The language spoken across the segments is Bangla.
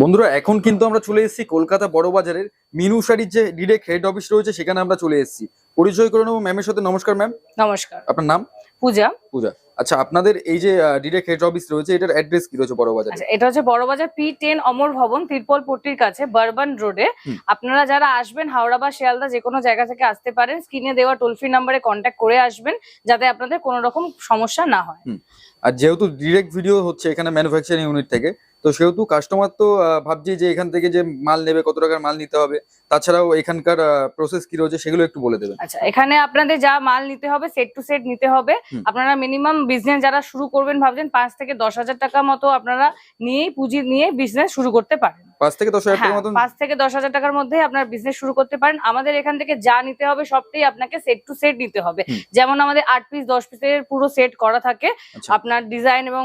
বন্ধুরা এখন কিন্তু আমরা চলে এসেছি কলকাতা বড় বাজারের মিনু শাড়ির যে ডিরেক্ট হেড অফিস রয়েছে সেখানে আমরা চলে এসেছি। পরিচয় করে নেব ম্যামের সাথে। নমস্কার ম্যাম নমস্কার। আপনার নাম? পূজা। পূজা। আচ্ছা আপনাদের এই যে ডিরেক্ট হেড অফিস রয়েছে এটার অ্যাড্রেস কি রয়েছে বড় বাজারে আচ্ছা এটা হচ্ছে বড়বাজার পি টেন অমর ভবন তিরপল পট্টির কাছে বারবান রোডে আপনারা যারা আসবেন হাওড়া বা শিয়ালদা যে কোনো জায়গা থেকে আসতে পারেন স্ক্রিনে দেওয়া টোল ফ্রি নাম্বারে কন্ট্যাক্ট করে আসবেন যাতে আপনাদের কোনো রকম সমস্যা না হয়। আর যেহেতু ডিরেক্ট ভিডিও হচ্ছে এখানে ম্যানুফ্যাকচারিং ইউনিট থেকে তো সেহেতু কাস্টমার তো ভাবছি যে এখান থেকে যে মাল নেবে কত টাকার মাল নিতে হবে তাছাড়াও এখানকার প্রসেস কি রয়েছে সেগুলো একটু বলে দেবেন। আচ্ছা এখানে আপনাদের যা মাল নিতে হবে সেট টু সেট নিতে হবে। আপনারা মিনিমাম বিজনেস যারা শুরু করবেন ভাবছেন পাঁচ থেকে দশ হাজার টাকা মতো আপনারা নিয়েই পুঁজি নিয়ে বিজনেস শুরু করতে পারেন। পাঁচ থেকে দশ হাজার হ্যাঁ টাকার থেকে মধ্যে আপনার বিজনেস শুরু করতে পারেন। আমাদের এখান থেকে যা নিতে হবে সবটাই আপনাকে সেট টু সেট নিতে হবে। যেমন আমাদের পিস দশ পিসের পুরো সেট করা থাকে। আচ্ছা। আপনার ডিজাইন এবং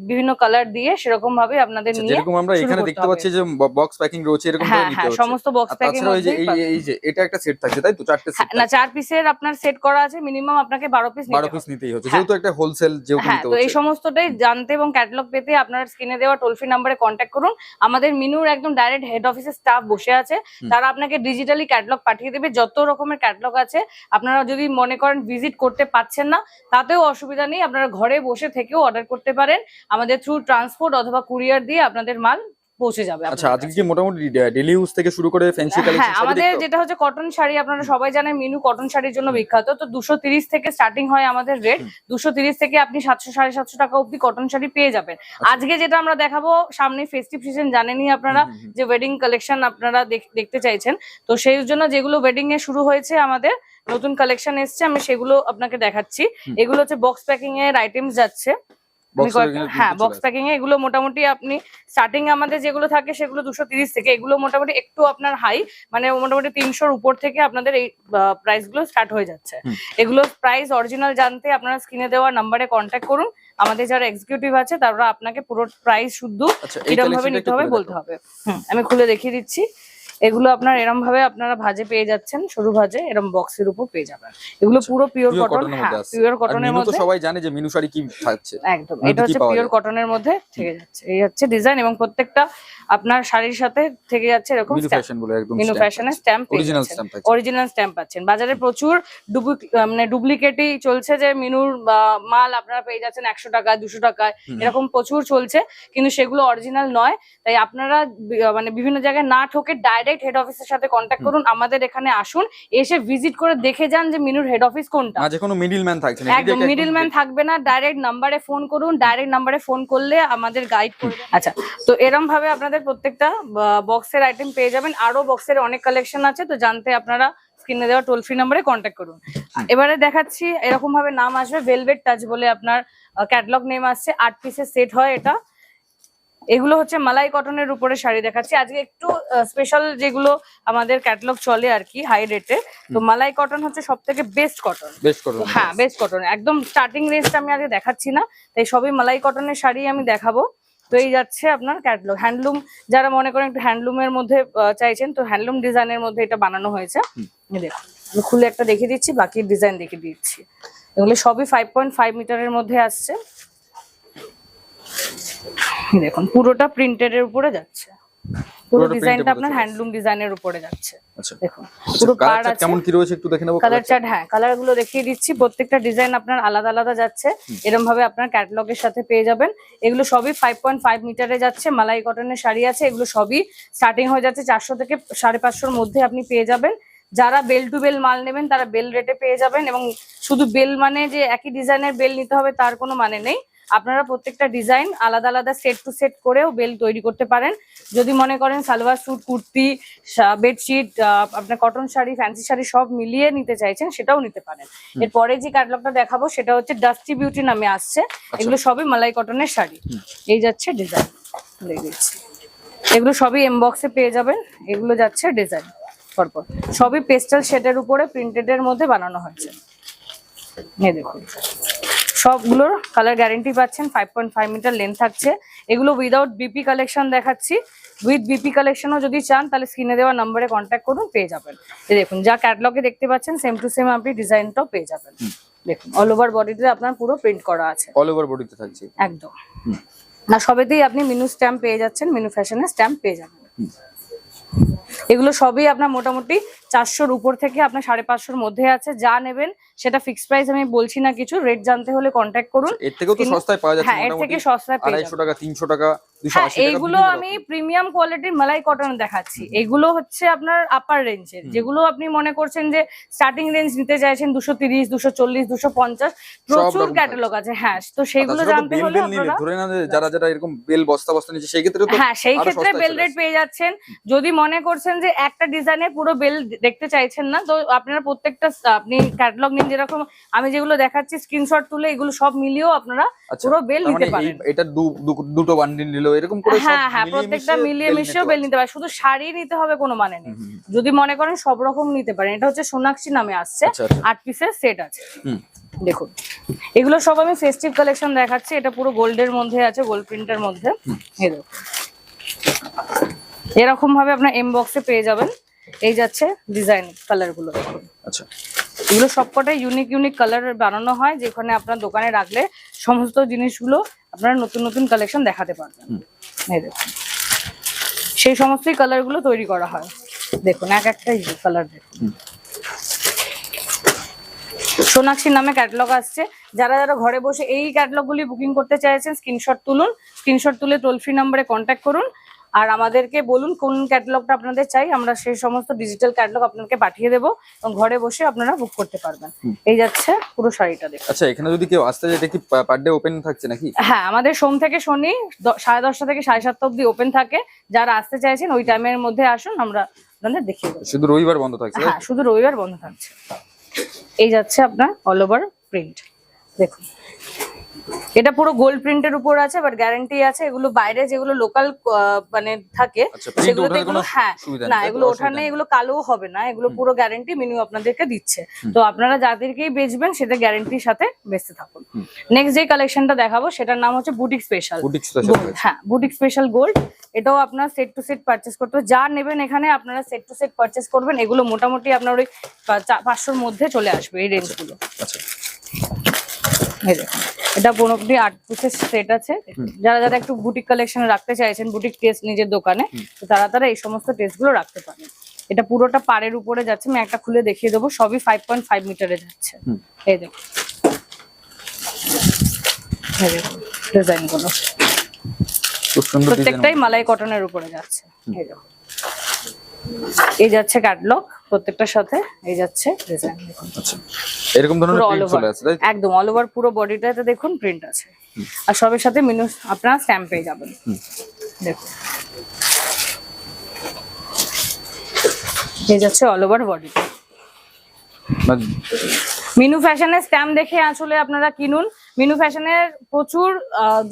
বিভিন্ন কালার দিয়ে সেরকম ভাবে আপনাদের আচ্ছা, নিয়ে যেরকম আমরা এখানে দেখতে পাচ্ছি যে বক্স প্যাকিং রয়েছে এরকম হ্যাঁ ভাবে নিতে হ্যাঁ সমস্ত বক্স প্যাকিং তাছাড়া এই এই এই যে এটা একটা সেট থাকছে তাই তো? চারটে সেট না চার পিসের আপনার সেট করা আছে মিনিমাম আপনাকে বারো পিস বারো পিস নিতেই হচ্ছে। যেহেতু একটা হোলসেল যেহেতু তো এই সমস্তটাই জানতে এবং ক্যাটালগ পেতে আপনার স্ক্রিনে দেওয়া টোল ফ্রি নাম্বারে কন্ট্যাক্ট করুন। আমাদের মিনুর একদম ডাইরেক্ট হেড অফিসের স্টাফ বসে আছে। তারা আপনাকে ডিজিটালি ক্যাটলগ পাঠিয়ে দেবে। যত রকমের ক্যাটলগ আছে আপনারা যদি মনে করেন ভিজিট করতে পাচ্ছেন না তাতেও অসুবিধা নেই। আপনারা ঘরে বসে থেকেও অর্ডার করতে পারেন। আমাদের থ্রু ট্রান্সপোর্ট অথবা কুরিয়ার দিয়ে আপনাদের মাল পৌঁছে যাবে আচ্ছা আজকে কি মোটামুটি ডেলি ইউজ থেকে শুরু করে ফ্যান্সি হ্যাঁ কালেকশন আমাদের যেটা হচ্ছে কটন শাড়ি আপনারা সবাই জানেন মিনু কটন শাড়ির জন্য বিখ্যাত। তো দুশো তিরিশ থেকে স্টার্টিং হয় আমাদের রেট হুম। দুশো তিরিশ থেকে আপনি সাতশো সাড়ে সাতশো টাকা অব্দি কটন শাড়ি পেয়ে যাবেন। আচ্ছা। আজকে যেটা আমরা দেখাবো সামনে ফেস্টিভ সিজন জানেনই আপনারা যে ওয়েডিং কালেকশন আপনারা দেখ- দেখতে চাইছেন। তো সেই জন্য যেগুলো ওয়েডিং এ শুরু হয়েছে আমাদের নতুন কালেকশন এসছে আমি সেগুলো আপনাকে দেখাচ্ছি। এগুলো হচ্ছে বক্স প্যাকিং এর আইটেমস যাচ্ছে। হ্যাঁ বক্স প্যাকিং এ এগুলো মোটামুটি আপনি স্টার্টিং আমাদের যেগুলো থাকে সেগুলো দুশো তিরিশ থেকে এগুলো মোটামুটি একটু আপনার হাই মানে মোটামুটি তিনশোর উপর থেকে আপনাদের এই প্রাইসগুলো স্টার্ট হয়ে যাচ্ছে। এগুলো প্রাইস অরিজিনাল জানতে আপনারা স্ক্রিনে দেওয়া নাম্বারে কন্ট্যাক্ট করুন। আমাদের যারা এক্সিকিউটিভ আছে তারা আপনাকে পুরো প্রাইস শুদ্ধ আচ্ছা এই কিরম ভাবে নিতে হবে বলতে হবে। আমি খুলে দেখিয়ে দিচ্ছি। এগুলো আপনার এরম ভাবে আপনারা ভাজে পেয়ে যাচ্ছেন সরু ভাজে এরম বক্সের উপর পেয়ে যাবেন। এগুলো আচ্ছা, পুরো পিওর কটন হ্যাঁ পিওর কটনের মধ্যে সবাই জানে যে মিনু শাড়ি কি থাকছে। একদম এটা হচ্ছে পিওর কটনের মধ্যে থেকে যাচ্ছে এই হচ্ছে ডিজাইন এবং প্রত্যেকটা আপনার শাড়ির সাথে থেকে যাচ্ছে এরকম মিনু ফ্যাশন বলে একদম মিনু ফ্যাশনের স্ট্যাম্প অরিজিনাল স্ট্যাম্প থাকছে অরিজিনাল স্ট্যাম্প পাচ্ছেন। বাজারে প্রচুর মানে ডুপ্লিকেটই চলছে যে মিনুর মাল আপনারা পেয়ে যাচ্ছেন একশো টাকা দুশো টাকায় হুম। এরকম প্রচুর চলছে। কিন্তু সেগুলো অরিজিনাল নয়। তাই আপনারা মানে বিভিন্ন জায়গায় না ঠকে ডাইরেক্ট হেড অফিসের সাথে কন্ট্যাক্ট করুন আমাদের এখানে আসুন এসে ভিজিট করে দেখে যান যে মিনুর হেড অফিস কোনটা। মাঝে কোনো মিডিল ম্যান থাকছে না একদম মিডিল ম্যান থাকবে না ডাইরেক্ট নাম্বারে ফোন করুন ডাইরেক্ট নাম্বারে ফোন করলে আমাদের গাইড করবে। আচ্ছা তো এরম ভাবে আপনাদের প্রত্যেকটা বক্সের আইটেম পেয়ে যাবেন। আরও বক্সের অনেক কালেকশন আছে তো জানতে আপনারা স্ক্রিনে দেওয়া টোল ফ্রি নাম্বারে কন্ট্যাক্ট করুন। এবারে দেখাচ্ছি এরকম ভাবে নাম আসবে ভেলভেট টাচ বলে আপনার ক্যাটলগ নেম আসছে। আট পিসের সেট হয় এটা। এগুলো হচ্ছে মালাই কটনের উপরে শাড়ি দেখাচ্ছি। আজকে একটু স্পেশাল যেগুলো আমাদের ক্যাটলগ চলে আর কি হাই রেটে তো মালাই কটন হচ্ছে সব থেকে বেস্ট কটন বেস্ট করো হ্যাঁ। বেস্ট কটন একদম স্টার্টিং রেঞ্জটা আমি আগে দেখাচ্ছি না তাই সবই মালাই কটনের শাড়ি আমি দেখাবো। তো এই যাচ্ছে আপনার ক্যাটলগ হ্যান্ডলুম যারা মনে করেন একটু হ্যান্ডলুমের মধ্যে চাইছেন তো হ্যান্ডলুম ডিজাইনের মধ্যে এটা বানানো হয়েছে। দেখুন আমি খুলে একটা দেখিয়ে দিচ্ছি বাকি ডিজাইন দেখিয়ে দিচ্ছি। এগুলো সবই ফাইভ পয়েন্ট ফাইভ মিটারের মধ্যে আসছে। দেখুন পুরোটা প্রিন্টেড এর উপরে যাচ্ছে। পুরো ডিজাইনটা আপনার হ্যান্ডলুম ডিজাইনের উপরে যাচ্ছে। আচ্ছা। দেখুন পুরো কালার আছে। কেমন কি রয়েছে একটু দেখে নেব কালার চার্ট হ্যাঁ কালারগুলো দেখিয়ে দিচ্ছি। প্রত্যেকটা ডিজাইন আপনার আলাদা আলাদা যাচ্ছে। এরকম ভাবে আপনার ক্যাটলগের সাথে পেয়ে যাবেন। এগুলো সবই ফাইভ পয়েন্ট ফাইভ মিটারে যাচ্ছে। মালাই কটনের শাড়ি আছে। এগুলো সবই স্টার্টিং হয়ে যাচ্ছে চারশো থেকে সাড়ে পাঁচশোর মধ্যে আপনি পেয়ে যাবেন। যারা বেল টু বেল মাল নেবেন তারা বেল রেটে পেয়ে যাবেন এবং শুধু বেল মানে যে একই ডিজাইনের বেল নিতে হবে তার কোনো মানে নেই। আপনারা প্রত্যেকটা ডিজাইন আলাদা আলাদা সেট টু সেট করেও বেল তৈরি করতে পারেন। যদি মনে করেন সালোয়ার স্যুট কুর্তি বেডশিট আপনার কটন শাড়ি ফ্যান্সি শাড়ি সব মিলিয়ে নিতে চাইছেন সেটাও নিতে পারেন। এরপরে যে ক্যাটলগটা দেখাবো সেটা হচ্ছে ডাস্টি বিউটি নামে আসছে। এগুলো সবই মালাই কটনের শাড়ি। এই যাচ্ছে ডিজাইন এগুলো সবই এমবক্সে পেয়ে যাবেন। এগুলো যাচ্ছে ডিজাইন পরপর। সবই পেস্টাল শেডের উপরে প্রিন্টেড এর মধ্যে বানানো হয়েছে। দেখুন। সবগুলোর কালার গ্যারেন্টি পাচ্ছেন five point five metre length থাকছে। এগুলো উইদাউট বিপি কালেকশন দেখাচ্ছি। উইথ বিপি কালেকশনও যদি চান তাহলে স্ক্রিনে দেওয়া নাম্বারে কন্ট্যাক্ট করুন পেয়ে যাবেন। দেখুন যা ক্যাটলগে দেখতে পাচ্ছেন সেম টু সেম আপনি ডিজাইনটাও পেয়ে যাবেন। দেখুন অল ওভার বডিতে আপনার পুরো প্রিন্ট করা আছে। অল ওভার বডিতে থাকছে। একদম। না সবেতেই আপনি মিনু স্ট্যাম্প পেয়ে যাচ্ছেন মিনু ফ্যাশনের স্ট্যাম্প পেয়ে যাবেন। এগুলো সবই আপনার মোটামুটি চারশোর উপর থেকে আপনার সাড়ে পাঁচশোর মধ্যে আছে। যা নেবেন সেটা ফিক্স প্রাইস আমি বলছি না কিছু রেট জানতে হলে কন্ট্যাক্ট করুন। এর থেকে তো সস্তায় পাওয়া যাচ্ছে হ্যাঁ এর থেকে সস্তায় আড়াইশো টাকা তিনশো টাকা এইগুলো আমি প্রিমিয়াম কোয়ালিটির মালাই কটন দেখাচ্ছি। এগুলো হচ্ছে আপনার আপার রেঞ্জের যেগুলো আপনি মনে করছেন যে স্টার্টিং রেঞ্জ নিতে চাইছেন দুশো তিরিশ দুশো চল্লিশ দুশো পঞ্চাশ প্রচুর ক্যাটালগ আছে। হ্যাঁ তো সেগুলো জানতে হলে ধরে না যারা যারা এরকম বেল বস্তা বস্তা নিচ্ছে সেই ক্ষেত্রে হ্যাঁ সেই ক্ষেত্রে বেল রেট পেয়ে যাচ্ছেন। যদি মনে করছেন যে একটা ডিজাইনে পুরো বেল দেখতে চাইছেন না তো আপনারা প্রত্যেকটা আপনি ক্যাটালগ নিন যেরকম আমি যেগুলো দেখাচ্ছি স্ক্রিনশট তুলে এগুলো সব মিলিয়েও আপনারা আচ্ছা, পুরো বেল নিতে মানে পারেন। এটা দুটো বান্ডিল নিলো এরকম করে হ্যাঁ হ্যাঁ প্রত্যেকটা মিলিয়ে মিশিয়েও নিতে বেল নিতে পারে। শুধু শাড়ি নিতে হবে কোনো মানে নেই। যদি মনে করেন সব রকম নিতে পারেন। এটা হচ্ছে সোনাক্ষী নামে আসছে আচ্ছা, আচ্ছা। আট পিসের সেট আছে। দেখুন এগুলো সব আমি ফেস্টিভ কালেকশন দেখাচ্ছি। এটা পুরো গোল্ডের মধ্যে আছে গোল্ড প্রিন্টের মধ্যে। এরকম ভাবে আপনার এম বক্সে পেয়ে যাবেন। এই যাচ্ছে ডিজাইন কালারগুলো। আচ্ছা। এগুলো সবকটাই ইউনিক ইউনিক কালার বানানো হয় যেখানে আপনার দোকানে রাখলে সমস্ত জিনিসগুলো আপনারা নতুন নতুন কালেকশন দেখাতে পারবেন। এই দেখুন। সেই সমস্তই কালারগুলো তৈরি করা হয়। দেখুন এক একটা কালার দেখুন। সোনাক্ষীর সোনাক্ষী নামে ক্যাটলগ আসছে। যারা যারা ঘরে বসে এই ক্যাটলগগুলি বুকিং করতে চাইছেন স্ক্রিনশট তুলুন। স্ক্রিনশট তুলে টোল ফ্রি নাম্বারে কন্ট্যাক্ট করুন। আর আমাদেরকে বলুন কোন ক্যাটালগটা আপনাদের চাই আমরা সেই সমস্ত ডিজিটাল ক্যাটালগ আপনাকে পাঠিয়ে দেবো এবং ঘরে বসে আপনারা বুক করতে পারবেন। এই যাচ্ছে পুরো শাড়িটা দেখুন। আচ্ছা এখানে যদি কেউ আসতে যায় এটা কি পার ডে ওপেন থাকছে নাকি? হ্যাঁ আমাদের সোম থেকে শনি সাড়ে দশটা থেকে সাড়ে সাতটা অব্দি ওপেন থাকে। যারা আসতে চাইছেন ওই টাইমের মধ্যে আসুন আমরা আপনাদের দেখিয়ে দেবো। শুধু রবিবার বন্ধ থাকছে হ্যাঁ শুধু রবিবার বন্ধ থাকছে। এই যাচ্ছে আপনার অল ওভার প্রিন্ট দেখুন। এটা পুরো গোল্ড প্রিন্টের উপর আছে বাট গ্যারান্টি আছে। এগুলো বাইরে যেগুলো লোকাল মানে থাকে আচ্ছা, সেগুলোতে এগুলো হ্যাঁ না এগুলো ওঠানে নেই। এগুলো কালো হবে না এগুলো পুরো গ্যারান্টি মিনু আপনাদেরকে দিচ্ছে। তো আপনারা যাদেরকেই বেচবেন সেটা গ্যারান্টির সাথে বেচতে থাকুন। নেক্সট যে কালেকশনটা দেখাবো সেটার নাম হচ্ছে বুটিক স্পেশাল বুটিক স্পেশাল হ্যাঁ বুটিক স্পেশাল গোল্ড এটাও আপনার সেট টু সেট পারচেস করতে যা নেবেন এখানে আপনারা সেট টু সেট পারচেস করবেন। এগুলো মোটামুটি আপনার ওই পাঁচশোর মধ্যে চলে আসবে এই রেঞ্জগুলো আচ্ছা। এই দেখুন। এটা মোটামুটি আট পিসের সেট আছে। যারা যারা একটু বুটিক কালেকশন রাখতে চাইছেন বুটিক টেস্ট নিজের দোকানে তো তারা তারা এই সমস্ত টেস্টগুলো রাখতে পারেন। এটা পুরোটা পাড়ের উপরে যাচ্ছে আমি একটা খুলে দেখিয়ে দেবো সবই ফাইভ পয়েন্ট ফাইভ মিটারে যাচ্ছে। এই ডিজাইন প্রত্যেকটাই মালাই কটনের উপরে যাচ্ছে। এই এই যাচ্ছে ক্যাটলগ প্রত্যেকটার সাথে এই যাচ্ছে ডিজাইন দেখুন। আচ্ছা। এরকম ধরনের প্রিন্ট চলে আসে তাই একদম অল ওভার পুরো বডিটাতে দেখুন প্রিন্ট আছে। আর সবের সাথে মিনু আপনারা স্ট্যাম্প পেয়ে যাবেন। দেখুন। এই যাচ্ছে অল ওভার বডিটা মানে মিনু ফ্যাশনের স্ট্যাম্প দেখে আসলে আপনারা কিনুন। মিনু ফ্যাশনের প্রচুর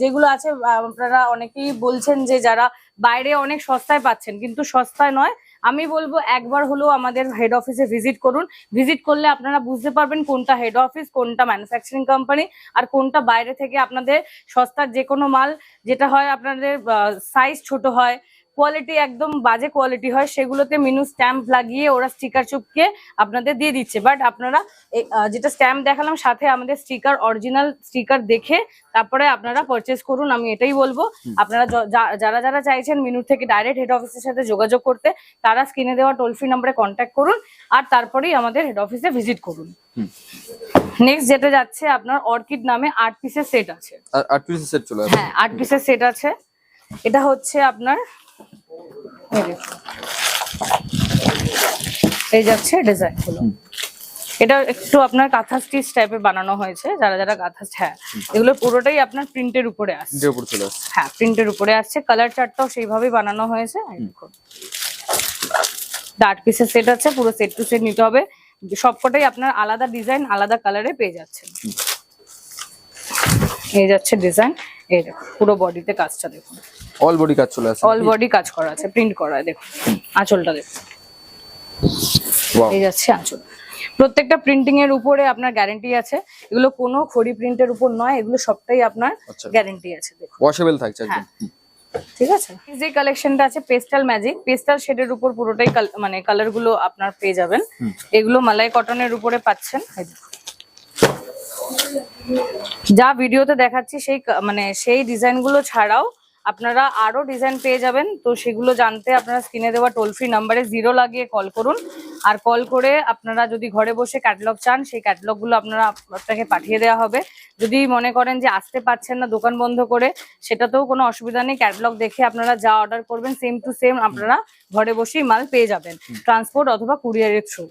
যেগুলো আছে আপনারা অনেকেই বলছেন যে যারা বাইরে অনেক সস্তায় পাচ্ছেন কিন্তু সস্তায় নয় আমি বলব একবার হলেও আমাদের হেড অফিসে ভিজিট করুন। ভিজিট করলে আপনারা বুঝতে পারবেন কোনটা হেড অফিস কোনটা ম্যানুফ্যাকচারিং কোম্পানি আর কোনটা বাইরে থেকে আপনাদের সস্তার যে কোনো মাল, যেটা হয় আপনাদের সাইজ ছোট হয় কোয়ালিটি একদম বাজে কোয়ালিটি হয় সেগুলোতে মিনু স্ট্যাম্প লাগিয়ে ওরা স্টিকার চুপকে আপনাদের দিয়ে দিচ্ছে। বাট আপনারা যেটা স্ট্যাম্প দেখালাম সাথে আমাদের স্টিকার অরিজিনাল স্টিকার দেখে তারপরে আপনারা পারচেস করুন আমি এটাই বলব। আপনারা যারা যারা চাইছেন মিনুর থেকে ডাইরেক্ট হেড অফিসের সাথে যোগাযোগ করতে তারা স্ক্রিনে দেওয়া টোল ফ্রি নাম্বারে কন্ট্যাক্ট করুন আর তারপরেই আমাদের হেড অফিসে ভিজিট করুন। নেক্সট যেটা যাচ্ছে আপনার অর্কিড নামে আট পিসের সেট আছে। আট পিস সেট চলে হ্যাঁ আট পিসের সেট আছে। এটা হচ্ছে আপনার এই যাচ্ছে ডিজাইনগুলো। এটা একটু আপনার কাঁথা স্টিচ টাইপের বানানো হয়েছে যারা যারা কাঁথা হ্যাঁ এগুলো পুরোটাই আপনার প্রিন্টের উপরে আসছে। হ্যাঁ প্রিন্টের উপরে আসছে। কালার চার্টটাও সেইভাবেই বানানো হয়েছে। আট পিসের সেট আছে পুরো সেট টু সেট নিতে হবে। সবকটাই আপনার আলাদা ডিজাইন আলাদা কালারে পেয়ে যাচ্ছেন। এই যাচ্ছে ডিজাইন এই দেখুন পুরো বডিতে কাজটা দেখুন। অল বডি কাজ চলে আসে। অল বডি কাজ করা আছে প্রিন্ট করা দেখুন। আঁচলটা দেখুন। ওয়াও এই যাচ্ছে আঁচল। প্রত্যেকটা প্রিন্টিং এর উপরে আপনার গ্যারেন্টি আছে। এগুলো কোনো খড়ি প্রিন্টের উপর নয় এগুলো সবটাই আপনার আচ্ছা। গ্যারেন্টি আছে দেখুন। ওয়াশেবল থাকছে একদম। হ্যাঁ। ঠিক আছে? যে কালেকশনটা আছে পেস্টাল ম্যাজিক পেস্টাল শেডের উপর পুরোটাই মানে কালারগুলো আপনার পেয়ে যাবেন। এগুলো মালাই কটনের উপরে পাচ্ছেন। যা ভিডিওতে দেখাচ্ছি সেই মানে সেই ডিজাইনগুলো ছাড়াও আপনারা আরও ডিজাইন পেয়ে যাবেন। তো সেগুলো জানতে আপনারা স্ক্রিনে দেওয়া টোল ফ্রি নাম্বারে জিরো লাগিয়ে কল করুন। আর কল করে আপনারা যদি ঘরে বসে ক্যাটালগ চান সেই ক্যাটালগগুলো আপনারা আপনাকে পাঠিয়ে দেওয়া হবে। যদি মনে করেন যে আসতে পারছেন না দোকান বন্ধ করে সেটাতেও কোনো অসুবিধা নেই। ক্যাটালগ দেখে আপনারা যা অর্ডার করবেন সেম টু সেম আপনারা ঘরে বসেই মাল পেয়ে যাবেন। ট্রান্সপোর্ট অথবা কুরিয়ারের থ্রু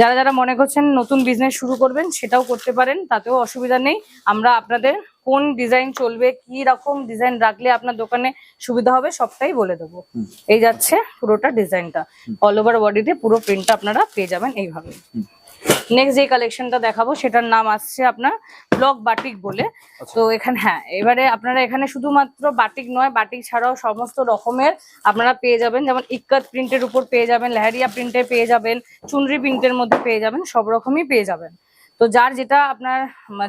যারা যারা মনে করছেন নতুন বিজনেস শুরু করবেন সেটাও করতে পারেন তাতেও অসুবিধা নেই। আমরা আপনাদের কোন ডিজাইন চলবে কি রকম ডিজাইন রাখলে আপনার দোকানে সুবিধা হবে সবটাই বলে দেবো। এই যাচ্ছে পুরোটা ডিজাইনটা অল ওভার বডিতে পুরো প্রিন্টটা আপনারা পেয়ে যাবেন এইভাবে। নেক্সট যে কালেকশনটা দেখাবো সেটার নাম আসছে আপনার ব্লক বাটিক বলে। আচ্ছা। তো এখানে হ্যাঁ এবারে আপনারা এখানে শুধুমাত্র বাটিক নয় বাটিক ছাড়াও সমস্ত রকমের আপনারা পেয়ে যাবেন। যেমন ইক্কাত প্রিন্টের উপর পেয়ে যাবেন লেহারিয়া প্রিন্টে পেয়ে যাবেন চুনরি প্রিন্টের মধ্যে পেয়ে যাবেন সব রকমই পেয়ে যাবেন। তো যার যেটা আপনার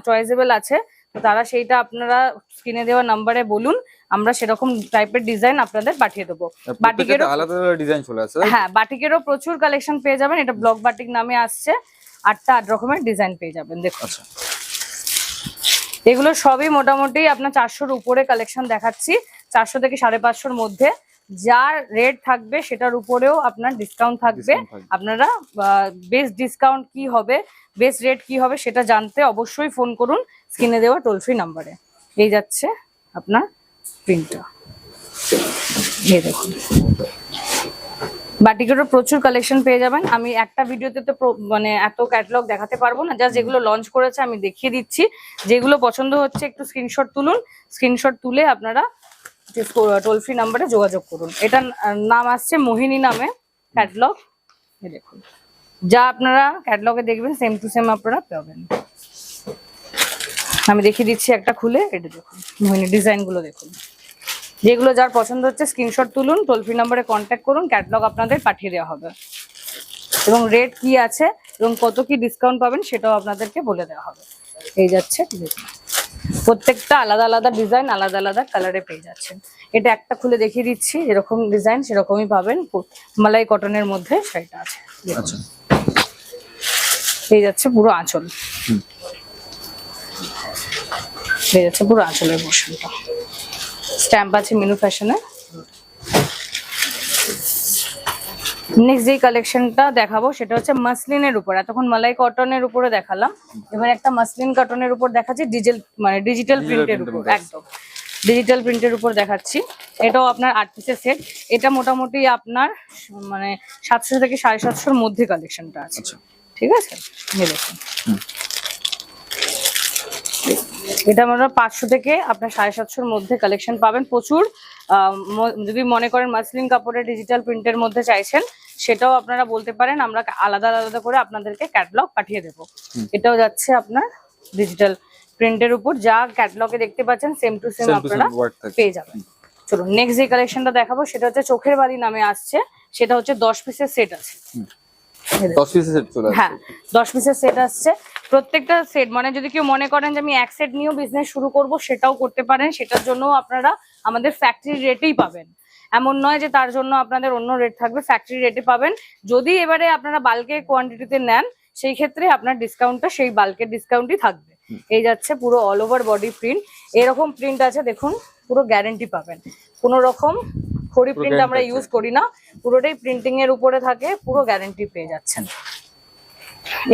চয়েসেবল আছে তারা সেইটা আপনারা স্ক্রিনে দেওয়া নাম্বারে বলুন আমরা সেরকম টাইপের ডিজাইন আপনাদের পাঠিয়ে দেবো। বাটিকেরও আলাদা আলাদা ডিজাইন চলে আসছে হ্যাঁ বাটিকেরও প্রচুর কালেকশন পেয়ে যাবেন এটা ব্লক বাটিক নামে আসছে আটটা আট রকমের ডিজাইন পেয়ে যাবেন দেখুন। আচ্ছা। এগুলো সবই মোটামুটি আপনার চারশোর উপরে কালেকশন দেখাচ্ছি চারশো থেকে সাড়ে পাঁচশোর মধ্যে। যার রেট থাকবে সেটার উপরেও আপনার ডিসকাউন্ট থাকবে। আপনারা বেস্ট ডিসকাউন্ট কি হবে বেস্ট রেট কি হবে সেটা জানতে অবশ্যই ফোন করুন। স্ক্রিনে দেওয়া টোল ফ্রি নাম্বারে এই যাচ্ছে আপনার প্রিন্টটা এই দেখুন। বাটিকেরও প্রচুর কালেকশন পেয়ে যাবেন। আমি একটা ভিডিওতে তো মানে এত ক্যাটালগ দেখাতে পারব না। জাস্ট যেগুলো লঞ্চ করেছে আমি দেখিয়ে দিচ্ছি। যেগুলো পছন্দ হচ্ছে একটু স্ক্রিনশট তুলুন। স্ক্রিনশট তুলে আপনারা টোল ফ্রি নাম্বারে যোগাযোগ করুন। এটার নাম আসছে মোহিনী নামে ক্যাটালগ দেখুন। যা আপনারা ক্যাটালগে দেখবেন সেম টু সেম আপনারা পাবেন। আমি দেখিয়ে দিচ্ছি একটা খুলে এটা দেখুন মোহিনী ডিজাইনগুলো দেখুন। যেগুলো যার পছন্দ হচ্ছে স্ক্রিনশট তুলুন টোল ফ্রি নাম্বারে কন্ট্যাক্ট করুন ক্যাটলগ আপনাদের পাঠিয়ে দেওয়া হবে। এবং রেট কি আছে এবং কত কি ডিসকাউন্ট পাবেন সেটাও আপনাদেরকে বলে দেওয়া হবে। এই যাচ্ছে। প্রত্যেকটা আলাদা আলাদা ডিজাইন আলাদা আলাদা কালারে পেয়ে যাচ্ছেন। এটা একটা খুলে দেখিয়ে দিচ্ছি যেরকম ডিজাইন সেরকমই পাবেন। মালাই কটনের মধ্যে সেটা আছে। আচ্ছা। এই যাচ্ছে পুরো আঁচল। যাচ্ছে পুরো আঁচলের পোর্শনটা। স্ট্যাম্প আছে মিনু ফ্যাশনে নেক্সট যেই কালেকশনটা দেখাবো সেটা হচ্ছে মাসলিনের উপর। এতক্ষণ মালাই কটনের উপরে দেখালাম। এবার একটা মাসলিন কটনের উপর দেখাচ্ছি ডিজিটাল মানে ডিজিটাল প্রিন্টের উপর। একদম। ডিজিটাল প্রিন্টের উপর দেখাচ্ছি। এটাও আপনার আট পিসের সেট এটা মোটামুটি আপনার মানে সাতশো থেকে সাড়ে সাতশোর মধ্যে কালেকশনটা আছে। আচ্ছা। ঠিক আছে? দেখুন। এটা আমরা পাঁচশো থেকে আপনার সাড়ে সাতশোর মধ্যে কালেকশন পাবেন। প্রচুর যদি মনে করেন মাসলিন কাপড়ের ডিজিটাল প্রিন্টের মধ্যে চাইছেন সেটাও আপনারা বলতে পারেন আমরা আলাদা আলাদা করে আপনাদেরকে ক্যাটালগ পাঠিয়ে দেবো। এটাও যাচ্ছে আপনার ডিজিটাল প্রিন্টের উপর। যা ক্যাটালগে দেখতে পাচ্ছেন সেম টু সেম আপনারা পেয়ে যাবেন। চলুন নেক্সট যে কালেকশনটা দেখাবো সেটা হচ্ছে চোখের বালি নামে আসছে। সেটা হচ্ছে দশ পিসের সেট আছে। দশ পিসের সেট চলে হ্যাঁ দশ পিসের সেট আসছে। প্রত্যেকটা সেট মানে যদি কেউ মনে করেন যে আমি এক সেট নিয়েও বিজনেস শুরু করব সেটাও করতে পারেন সেটার জন্য আপনারা আমাদের ফ্যাক্টরি রেটেই পাবেন। এমন নয় যে তার জন্য আপনাদের অন্য রেট থাকবে ফ্যাক্টরি রেটে পাবেন। যদি এবারে আপনারা বাল্কের কোয়ান্টিটিতে নেন সেই ক্ষেত্রে আপনার ডিসকাউন্টটা সেই বাল্কের ডিসকাউন্টই থাকবে। এই যাচ্ছে পুরো অল ওভার বডি প্রিন্ট এরকম প্রিন্ট আছে দেখুন পুরো গ্যারেন্টি পাবেন। কোনো রকম খড়ি প্রিন্ট আমরা ইউজ করি না পুরোটাই প্রিন্টিং এর উপরে থাকে পুরো গ্যারেন্টি পেয়ে যাচ্ছেন।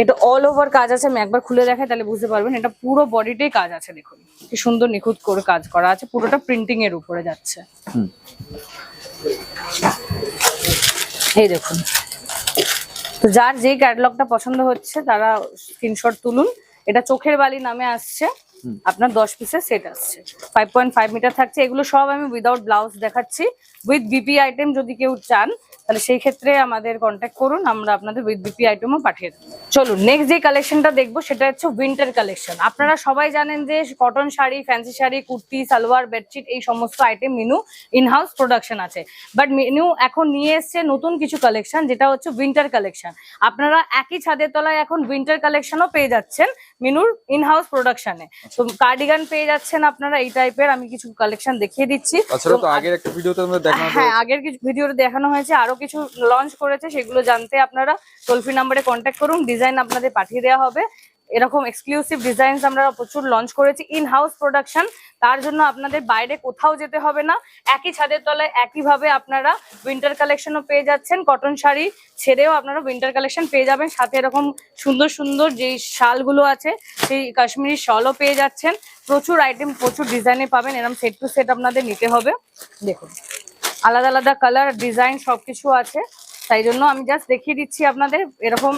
এটা অল ওভার কাজ আছে আমি একবার খুলে দেখাই তাহলে বুঝতে পারবেন। এটা পুরো বডিটাই কাজ আছে দেখুন। কি সুন্দর নিখুঁত করে কাজ করা আছে পুরোটা প্রিন্টিং এর উপরে যাচ্ছে। এই দেখুন। তো যার যেই ক্যাটালগটা পছন্দ হচ্ছে তারা স্ক্রিনশট তুলুন। এটা চোখের বালি নামে আসছে। আপনার দশ পিসের সেট আসছে। ফাইভ পয়েন্ট ফাইভ মিটার থাকছে। এগুলো সব আমি উইদাউট ব্লাউজ দেখাচ্ছি। উইথ বিপি আইটেম যদি কেউ চান তাহলে সেই ক্ষেত্রে আমাদের কন্ট্যাক্ট করুন, আমরা আপনাদের উইথ বিপি আইটেমও পাঠিয়ে দেবো। চলুন নেক্সট যে কালেকশনটা দেখব, সেটা হচ্ছে উইন্টার কালেকশন আপনারা সবাই জানেন যে cotton sari fancy sari, kurti, salwar bedsheet এই সমস্ত item Minu in house production আছে। বাট মিনু এখন নিয়ে এসছে নতুন কিছু কালেকশন যেটা হচ্ছে উইন্টার কালেকশন আপনারা একই ছাদের তলায় এখন উইন্টার কালেকশনও পেয়ে যাচ্ছেন। মিনুর ইন ইনহাউস প্রোডাকশনে তো কার্ডিগান পেয়ে যাচ্ছেন আপনারা এই টাইপের আমি কিছু কালেকশন দেখিয়ে দিচ্ছি। হ্যাঁ আগের কিছু ভিডিওতে দেখানো হয়েছে আরও কিছু লঞ্চ করেছে সেগুলো জানতে আপনারা টোল ফ্রি নাম্বারে কন্ট্যাক্ট করুন ডিজাইন আপনাদের পাঠিয়ে দেওয়া হবে। এরকম এক্সক্লুসিভ ডিজাইনস আমরা প্রচুর লঞ্চ করেছি ইন হাউস প্রোডাকশন তার জন্য আপনাদের বাইরে কোথাও যেতে হবে না। একই ছাদের তলায় একইভাবে আপনারা উইন্টার কালেকশনও পেয়ে যাচ্ছেন। কটন শাড়ি ছেড়েও আপনারা উইন্টার কালেকশন পেয়ে যাবেন। সাথে এরকম সুন্দর সুন্দর যেই শালগুলো আছে, সেই কাশ্মীরি শলও পেয়ে যাচ্ছেন। প্রচুর আইটেম প্রচুর ডিজাইনে পাবেন। এরকম সেট টু সেট আপনাদের নিতে হবে। দেখুন, আলাদা আলাদা কালার ডিজাইন সবকিছু আছে। তাই জন্য আমি জাস্ট দেখিয়ে দিচ্ছি আপনাদের। এরকম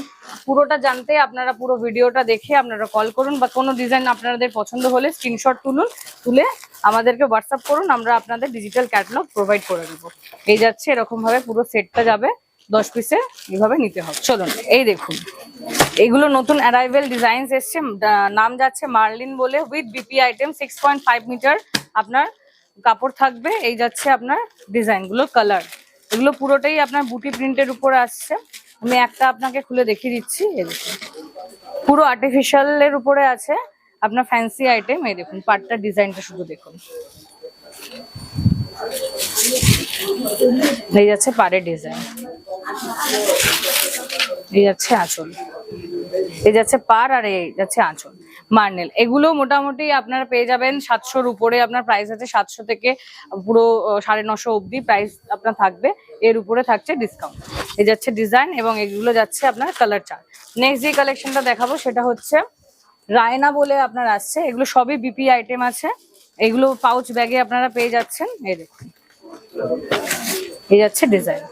পুরোটা জানতে আপনারা পুরো ভিডিওটা দেখে আপনারা কল করুন বা কোনো ডিজাইন আপনাদের পছন্দ হলে স্ক্রিনশট তুলুন, তুলে আমাদেরকে হোয়াটসঅ্যাপ করুন, আমরা আপনাদের ডিজিটাল ক্যাটালগ প্রোভাইড করে দেবো। এই যাচ্ছে, এরকমভাবে পুরো সেটটা যাবে, দশ পিসে এইভাবে নিতে হবে। চলুন, এই দেখুন। এগুলো নতুন অ্যারাইভেল ডিজাইনস এসছে নাম যাচ্ছে মার্লিন বলে with BP item six point five metre আপনার কাপড় থাকবে, এই যাচ্ছে আপনার ডিজাইনগুলো কালার এগুলো পুরোটাই আপনার বুটি প্রিন্টের উপরে আসছে। আমি একটা আপনাকে খুলে দেখিয়ে দিচ্ছি পুরো আর্টিফিশিয়ালের উপরে আছে আপনার ফ্যান্সি আইটেম এই দেখুন পাটটার ডিজাইনটা শুধু দেখুন। এই যাচ্ছে পাড়ের ডিজাইন এই যাচ্ছে আঁচল। এই যাচ্ছে পার আর এই যাচ্ছে আঁচল। মার্নেল। এগুলো মোটামুটি আপনারা পেয়ে যাবেন সাতশোর উপরে, আপনার প্রাইস আছে সাতশো থেকে পুরো সাড়ে নশো অবধি প্রাইস আপনার থাকবে। এর উপরে থাকছে ডিসকাউন্ট এই যাচ্ছে ডিজাইন এবং এগুলো যাচ্ছে আপনার কালার চার্ট নেক্সট যে কালেকশনটা দেখাবো সেটা হচ্ছে রায়না বলে আপনার আসছে। এগুলো সবই বিপি আইটেম আছে। এগুলো পাউচ ব্যাগে আপনারা পেয়ে যাচ্ছেন। এই দেখুন। এই যাচ্ছে ডিজাইন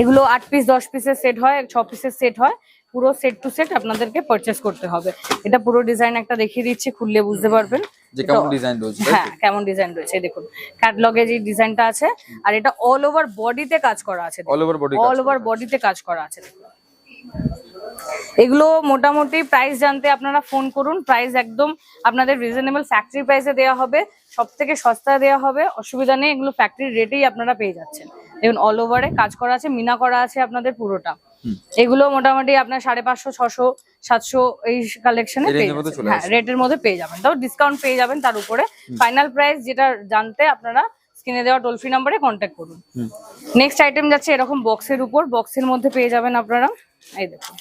এগুলো আট পিস দশ পিসের সেট হয়, ছ পিসের সেট হয়। পুরো সেট টু সেট আপনাদেরকে পারচেস করতে হবে। এটা পুরো ডিজাইন একটা দেখিয়ে দিচ্ছি খুললে বুঝতে পারবেন। যে কেমন ডিজাইন রয়েছে হ্যাঁ? কেমন ডিজাইন রয়েছে দেখুন। ক্যাটলগে যে ডিজাইনটা আছে আর এটা অল ওভার বডিতে কাজ করা আছে all over body all over বডিতে কাজ করা আছে দেখুন। এগুলো মোটামুটি প্রাইস জানতে আপনারা ফোন করুন। প্রাইস একদম আপনাদের রিজনেবল ফ্যাক্টরি প্রাইসে দেওয়া হবে। সব থেকে সস্তায় দেওয়া হবে। অসুবিধা নেই এগুলো ফ্যাক্টরি রেটেই আপনারা পেয়ে যাচ্ছেন। দেখুন অল ওভারে কাজ করা আছে মিনা করা আছে আপনাদের পুরোটা। এগুলো মোটামুটি আপনার সাড়ে পাঁচশো ছশো সাতশো এই কালেকশনে হ্যাঁ। রেটের মধ্যে পেয়ে যাবেন। তাও ডিসকাউন্ট পেয়ে যাবেন তার উপরে। ফাইনাল প্রাইস যেটা জানতে আপনারা স্ক্রিনে দেওয়া টোল ফ্রি নাম্বারে কন্ট্যাক্ট করুন নেক্সট আইটেম যাচ্ছে এরকম বক্সের উপর। বক্সের মধ্যে পেয়ে যাবেন আপনারা। এই দেখুন।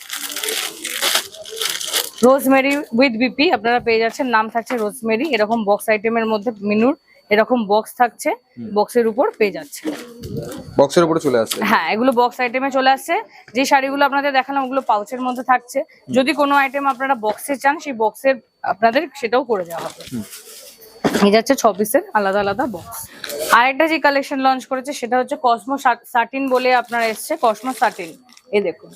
রোজমেরি উইথ বিপি আপনারা পেয়ে যাচ্ছেন। নাম থাকছে রোজমেরি এরকম বক্স আইটেমের মধ্যে মিনুর এরকম বক্স থাকছে বক্সের উপর পেয়ে যাচ্ছে। বক্সের উপরে চলে আসছে। হ্যাঁ এগুলো বক্স আইটেমে চলে আসছে। যে শাড়িগুলো আপনাদের দেখালাম ওগুলো পাউচের মধ্যে থাকছে। যদি কোনো আইটেম আপনারা বক্সে চান সেই বক্সের আপনাদের সেটাও করে দেওয়া হবে। এই যাচ্ছে ছ পিসের আলাদা আলাদা বক্স আরেকটা যে কালেকশন লঞ্চ করেছে সেটা হচ্ছে কসমো সাটিন বলে আপনার এসছে। কসমো সাটিন এই দেখুন।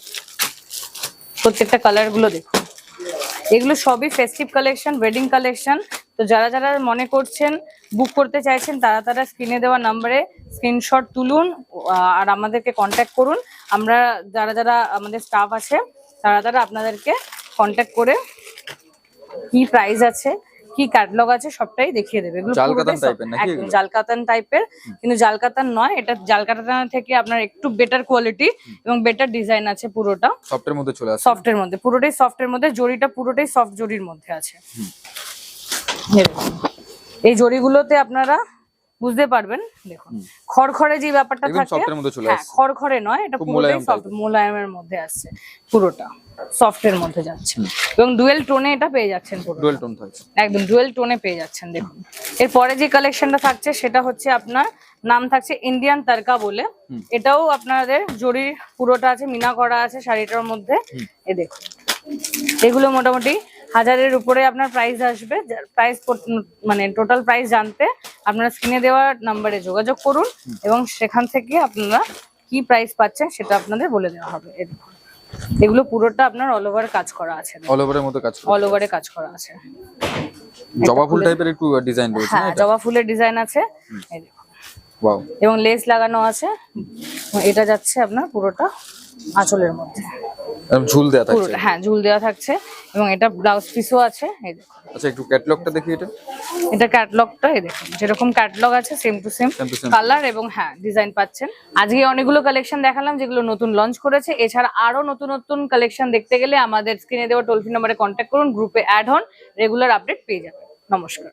প্রত্যেকটা কালারগুলো দেখুন। এগুলো সবই ফেস্টিভ কালেকশন ওয়েডিং কালেকশন তো যারা যারা মনে করছেন বুক করতে চাইছেন তারা তারা স্ক্রিনে দেওয়া নাম্বারে স্ক্রিনশট তুলুন আর আমাদেরকে কন্ট্যাক্ট করুন। আমরা যারা যারা আমাদের স্টাফ আছে তারা তারা আপনাদেরকে কন্ট্যাক্ট করে কি প্রাইস আছে কি ক্যাটলগ আছে সবটাই দেখিয়ে দেবে। এগুলো জালকাতান একদম টাইপের কিন্তু জালকাতান নয় এটা জালকাতান থেকে আপনার একটু বেটার কোয়ালিটি এবং বেটার ডিজাইন আছে পুরোটা। সফটের মধ্যে চলে আসছে সফটের মধ্যে পুরোটাই সফটের মধ্যে জরিটা পুরোটাই সফট জরির মধ্যে আছে। এরকম। এই জরিগুলোতে আপনারা বুঝতে পারবেন দেখুন। খড়খড়ে যে ব্যাপারটা থাকে হ্যাঁ খড়খড়ে নয় এটা পুরোটাই সফট মোলায়েমের মধ্যে আসছে পুরোটা সফটের মধ্যে যাচ্ছে। এবং ডুয়েল টোনে এটা পেয়ে যাচ্ছেন ডুয়েল টোন একদম ডুয়েল টোনে পেয়ে যাচ্ছেন দেখুন। এরপরে যে কালেকশনটা থাকছে সেটা হচ্ছে আপনার নাম থাকছে ইন্ডিয়ান তারকা বলে। এটাও আপনাদের জরির পুরোটা আছে মিনা করা আছে শাড়িটার মধ্যে। এ দেখুন। এগুলো মোটামুটি হাজারের উপরে আপনার প্রাইস আসবে। প্রাইস মানে টোটাল প্রাইস জানতে আপনারা স্ক্রিনে দেওয়া নাম্বারে যোগাযোগ করুন এবং সেখান থেকে আপনারা কি প্রাইস পাচ্ছেন সেটা আপনাদের বলে দেওয়া হবে। এগুলো পুরোটা আপনার অল ওভার কাজ করা আছে। অল ওভারের মধ্যে কাজ অল ওভারে কাজ করা আছে। জবা ফুল টাইপের একটু ডিজাইন রয়েছে হ্যাঁ জবা ফুলের ডিজাইন আছে। ওয়াও এবং লেস লাগানো আছে। এটা যাচ্ছে আপনার পুরোটা আঁচলের মধ্যে। ঝুল দেয়া থাকছে? হ্যাঁ ঝুল দেওয়া থাকছে এবং এটা ব্লাউজ পিসও আছে আচ্ছা একটু ক্যাটালগটা দেখি এটা। এটা ক্যাটলগটা এই দেখুন যেরকম ক্যাটলগ আছে সেম টু সেম. কালার এবং হ্যাঁ ডিজাইন পাচ্ছেন। আজকে অনেকগুলো কালেকশন দেখালাম যেগুলো নতুন লঞ্চ করেছে। এছাড়া আরও নতুন নতুন কালেকশন দেখতে গেলে আমাদের স্ক্রিনে দেওয়া টোল ফ্রি নাম্বারে কন্ট্যাক্ট করুন গ্রুপে অ্যাড হন রেগুলার আপডেট পেয়ে যাবেন। নমস্কার।